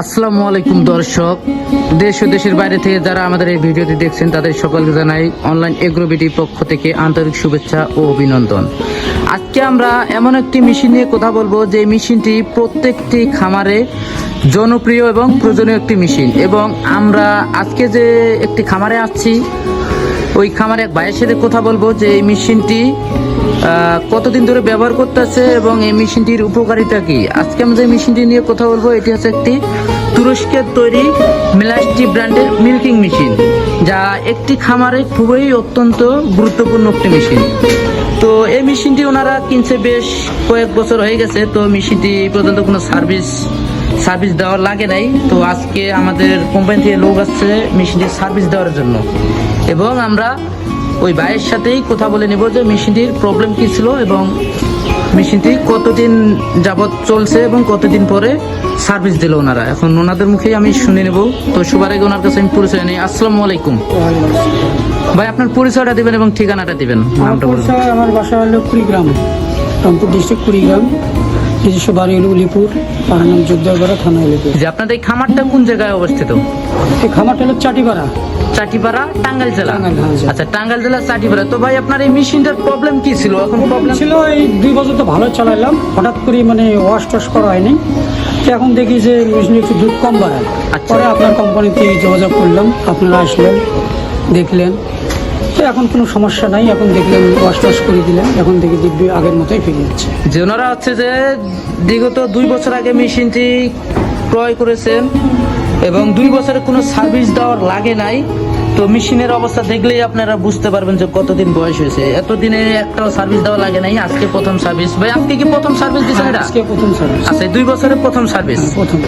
আসসালামু আলাইকুম দর্শক। দেশ ও দেশের বাইরে থেকে যারা আমাদের এই ভিডিওটি দেখছেন, তাদের সকলকে জানাই অনলাইন এগ্রোবিটির পক্ষ থেকে আন্তরিক শুভেচ্ছা ও অভিনন্দন। আজকে আমরা এমন একটি মেশিন নিয়ে কথা বলব, যে মেশিনটি প্রত্যেকটি খামারে জনপ্রিয় এবং প্রয়োজনীয় একটি মেশিন এবং আমরা আজকে যে একটি খামারে আসছি ওই খামারে এক ভাইয়ের সাথে কথা বলব যে এই মেশিনটি কতদিন ধরে ব্যবহার করতেছে এবং এই মেশিনটির উপকারিতা কি? আজকে আমরা যে মেশিনটি নিয়ে কথা বলব, এটি হচ্ছে একটি তুরস্কের তৈরি মিলাস্টি ব্র্যান্ডের মিল্কিং মেশিন, যা একটি খামারে খুবই অত্যন্ত গুরুত্বপূর্ণ একটি মেশিন। তো এই মেশিনটি ওনারা কিনছে বেশ কয়েক বছর হয়ে গেছে, তো মেশিনটি পর্যন্ত কোনো সার্ভিস সার্ভিস দেওয়ার লাগে নাই। তো আজকে আমাদের কোম্পানি থেকে লোক আসছে মেশিনটি সার্ভিস দেওয়ার জন্য। এবং আমরা ওই ভাইয়ের সাথেই কথা বলে নেব যে মেশিনটির প্রবলেম কী ছিল এবং মেশিনটি কতদিন যাবৎ চলছে এবং কতদিন পরে সার্ভিস দিল ওনারা। এখন ওনাদের মুখেই আমি শুনে নেব। তো সবার আগে ওনার কাছে আমি পরিচয় নেই। আসসালামু আলাইকুম। ভাই আপনার পরিচয়টা দিবেন এবং ঠিকানাটা দিবেন। আমার নামটা বলুন। আমার বাসা হলো কুড়িগ্রাম রংপুর ডিস্ট্রিক্ট কুড়িগ্রাম নিজস্ব বাড়ি হলো উলিপুর নাম থানা উলিপুর। যে আপনাদের এই খামারটা কোন জায়গায় অবস্থিত? এই খামারটা হলো চাটিপাড়া। চাটিপাড়া টাঙ্গাইল জেলা হ্যাঁ, জি। আচ্ছা টাঙ্গাইল জেলা চাটিপাড়া। তো ভাই আপনার এই মেশিনটার প্রবলেম কি ছিল? এখন প্রবলেম ছিল এই দুই বছর তো ভালো চালাইলাম। হঠাৎ করে মানে ওয়াশ টস করা হয়নি। এখন দেখি যে মেশিনে একটু দুধ কম বাড়ায়। আচ্ছা। পরে আপনার কোম্পানিতে যোগাযোগ করলাম। আপনারা আসলেন দেখলেন। তো এখন কোনো সমস্যা নাই। এখন দেখলেন ওয়াশ টস করে দিলেন। এখন দেখি দিব্যি আগের মতোই ফিরে যাচ্ছে যে ওনারা হচ্ছে যে বিগত দুই বছর আগে মেশিনটি ক্রয় করেছেন এবং দুই বছরে কোনো সার্ভিস দেওয়ার লাগে নাই। তো মেশিনের অবস্থা দেখলেই আপনারা বুঝতে পারবেন যে কতদিন বয়স হয়েছে। এতদিনে একটাও সার্ভিস দেওয়া লাগে নাই আজকে প্রথম সার্ভিস ভাই আজকে কি প্রথম সার্ভিস দিচ্ছেন এটা? আজকে প্রথম সার্ভিস আচ্ছা দুই বছরের প্রথম সার্ভিস প্রথম।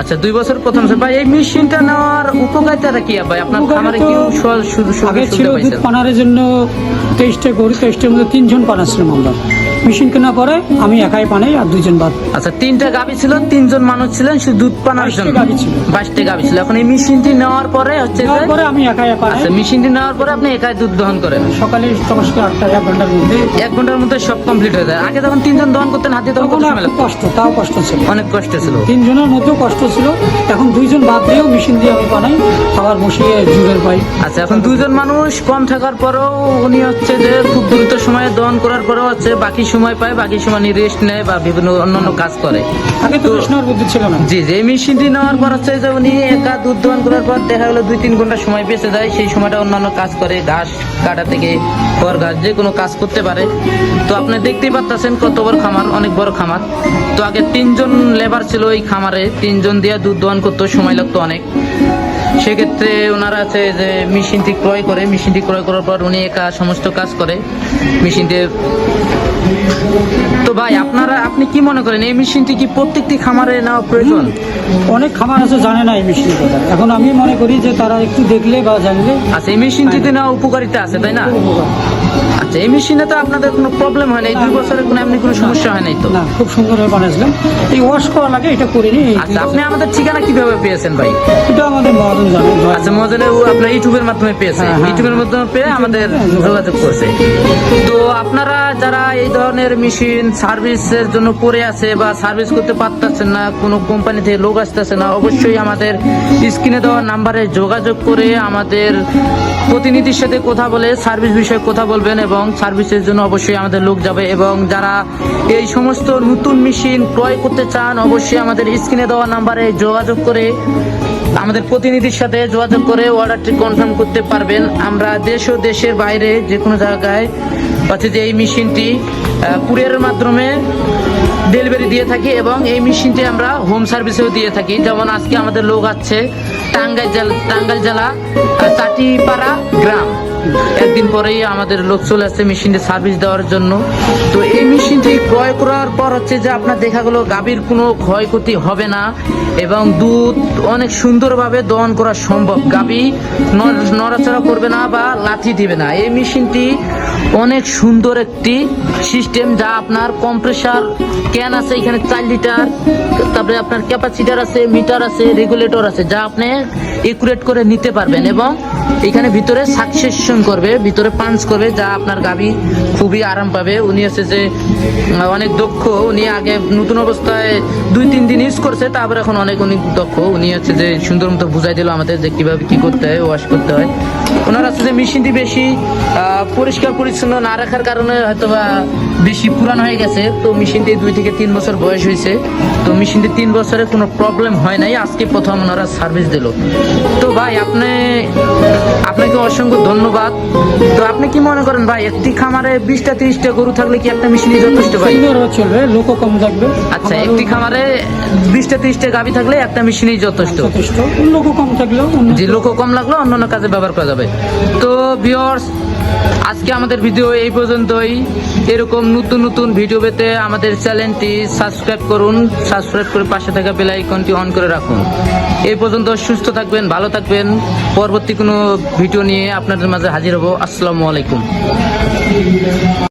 আচ্ছা দুই বছর প্রথম। ভাই এই মেশিনটা নেওয়ার উপকারিতাটা কি ভাই? আপনার খামারে কি সু- সুযোগ আগে ছিল দুধ পানারের জন্য তেইশটা গরু তেইশটার মধ্যে তিনজন পানাচ্ছিলাম আমরা। মেশিন কেনার পরে আমি একাই পানাই আর দুজন বাদ। আচ্ছা তিনটা গাভী ছিল তিনজন মানুষ ছিলেন শুধু দুধ পানার জন্য? গাভী ছিল। বাইশটা গাভী ছিল। এখন এই মেশিনটি নেওয়ার পরে হচ্ছে তারপরে আমি একাই পানাই। আচ্ছা মেশিনটি নেওয়ার পরে আপনি একাই দুধ দহন করেন? সকালে সকাল আটটা এক ঘণ্টার মধ্যে। এক ঘণ্টার মধ্যে সব কমপ্লিট হয়ে যায়। আগে যখন তিনজন দহন করতেন হাতে তখন কষ্ট তাও কষ্ট ছিল। অনেক কষ্ট ছিল। তিনজনের মধ্যেও কষ্ট ছিল। এখন দুইজন বাদ দিয়েও মেশিন দিয়ে আমি বানাই আবার বসিয়ে জুড়ের পাই। আচ্ছা এখন দুজন মানুষ কম থাকার পরেও উনি হচ্ছে যে খুব দ্রুত সময়ে দহন করার পরেও হচ্ছে বাকি সময় পায় বাকি সময় রেস্ট নেয় বা বিভিন্ন অন্যান্য কাজ করে। আগে তো কৃষ্ণর বুদ্ধি ছিল না। জি যে মেশিনটি নেওয়ার পর হচ্ছে যে উনি একা দুধ দহন করার পর দেখা গেলো দুই তিন ঘণ্টা সময় বেঁচে যায় সেই সময়টা অন্যান্য কাজ করে ঘাস কাটা থেকে খড় ঘাস যে কোনো কাজ করতে পারে। তো আপনি দেখতেই পাচ্ছেন কত বড় খামার অনেক বড় খামার। তো আগে তিনজন লেবার ছিল ওই খামারে তিনজন দিয়ে দুধ দহন করতে সময় লাগতো অনেক। সেক্ষেত্রে ওনারা আছে যে মেশিনটি ক্রয় করে মেশিনটি ক্রয় করার পর উনি একা সমস্ত কাজ করে মেশিনটি। তো ভাই আপনারা আপনি কি মনে করেন এই মেশিনটি কি প্রত্যেকটি খামারে নেওয়া প্রয়োজন? অনেক খামার আছে জানে না এই মেশিনের কথা এখন আমি মনে করি যে তারা একটু দেখলে বা জানলে আচ্ছা এই মেশিনটিতে নেওয়া উপকারিতা আছে তাই না। আচ্ছা এই মেশিনে তো আপনাদের কোনো প্রবলেম হয় না এই দুই বছরে কোনো এমনি কোনো সমস্যা হয় নাই তো? না খুব সুন্দরভাবে বানাইছিলাম। এই ওয়াশ করা লাগে এটা করিনি আচ্ছা আপনি আমাদের ঠিকানা কীভাবে পেয়েছেন ভাই? এটা আমাদের মহাজন জানে আচ্ছা মজালে ও আপনার ইউটিউবের মাধ্যমে পেয়েছে। হ্যাঁ, হ্যাঁ। ইউটিউবের মাধ্যমে পেয়ে আমাদের যোগাযোগ করছে। তো আপনারা যারা এই ধরনের মেশিন সার্ভিসের জন্য পড়ে আছে বা সার্ভিস করতে পারতেছেন না কোনো কোম্পানি থেকে লোক আসতেছে না অবশ্যই আমাদের স্ক্রিনে দেওয়া নাম্বারে যোগাযোগ করে আমাদের প্রতিনিধির সাথে কথা বলে সার্ভিস বিষয়ে কথা বলবেন এবং সার্ভিসের জন্য অবশ্যই আমাদের লোক যাবে এবং যারা এই সমস্ত নতুন মেশিন ক্রয় করতে চান, অবশ্যই আমাদের স্ক্রিনে দেওয়া নাম্বারে যোগাযোগ করে আমাদের প্রতিনিধির সাথে যোগাযোগ করে অর্ডারটি কনফার্ম করতে পারবেন। আমরা দেশ ও দেশের বাইরে যে কোনো জায়গায় হচ্ছে যে এই মেশিনটি কুরিয়ারের মাধ্যমে ডেলিভারি দিয়ে থাকি এবং এই মেশিনটি আমরা হোম সার্ভিসেও দিয়ে থাকি। যেমন আজকে আমাদের লোক আছে টাঙ্গাইল জেলা টাঙ্গাইল জেলা চাটিপাড়া গ্রাম। একদিন পরেই আমাদের লোক চলে আসছে মেশিনটি সার্ভিস দেওয়ার জন্য। তো এই মেশিনটি ক্রয় করার পর হচ্ছে যে আপনার দেখা গেলো গাভীর কোনো ক্ষয়ক্ষতি হবে না এবং দুধ অনেক সুন্দরভাবে দহন করা সম্ভব। গাভী নড়- নড়াচড়া করবে না বা লাথি দিবে না। এই মেশিনটি অনেক সুন্দর একটি সিস্টেম যা আপনার কম্প্রেসার ক্যান আছে, এখানে চার লিটার তারপরে আপনার ক্যাপাসিটার আছে মিটার আছে রেগুলেটর আছে, যা আপনি একুরেট করে নিতে পারবেন এবং এখানে ভিতরে সাকসেশন করবে, ভিতরে পাঞ্চ করবে, যা আপনার গাবি খুবই আরাম পাবে। উনি হচ্ছে যে অনেক দক্ষ। উনি আগে নতুন অবস্থায় দুই, তিন দিন ইউজ করছে, তারপর এখন অনেক অনেক দক্ষ। উনি হচ্ছে যে, সুন্দর মতো বুঝাই দিল আমাদের যে কীভাবে কী করতে হয় ওয়াশ করতে হয়। ওনার হচ্ছে যে মেশিনটি বেশি পরিষ্কার পরিচ্ছন্ন না রাখার কারণে হয়তো বা বেশি পুরান হয়ে গেছে। তো মেশিনটি দুই থেকে তিন বছর বয়স হয়েছে। তো মেশিনটি তিন বছরে কোনো প্রবলেম হয় নাই। আজকে প্রথম ওনারা সার্ভিস দিল। তো ভাই, আপনি, আপনাকে অসংখ্য ধন্যবাদ। আপনি কি মনে করেন ভাই একটি খামারে বিশটা তিরিশটা গরু থাকলে কি একটা মেশিনই যথেষ্ট ভাই? চলবে লোক কম থাকবে। আচ্ছা একটি খামারে বিশটা ত্রিশটা গাভী থাকলে একটা মেশিনই যথেষ্ট। লোক লোকও কম থাকলে অন্য যে লোক কম লাগল অন্যান্য কাজে ব্যবহার করা যাবে। তো ভিউয়ার্স আজকে আমাদের ভিডিও এই পর্যন্তই। এরকম নতুন নতুন ভিডিও পেতে আমাদের চ্যানেলটি সাবস্ক্রাইব করুন, সাবস্ক্রাইব করে পাশে থাকা বেল আইকনটি অন করে রাখুন। এই পর্যন্ত সুস্থ থাকবেন, ভালো থাকবেন। পরবর্তী কোনো ভিডিও নিয়ে আপনাদের মাঝে হাজির হব। আসসালামু আলাইকুম।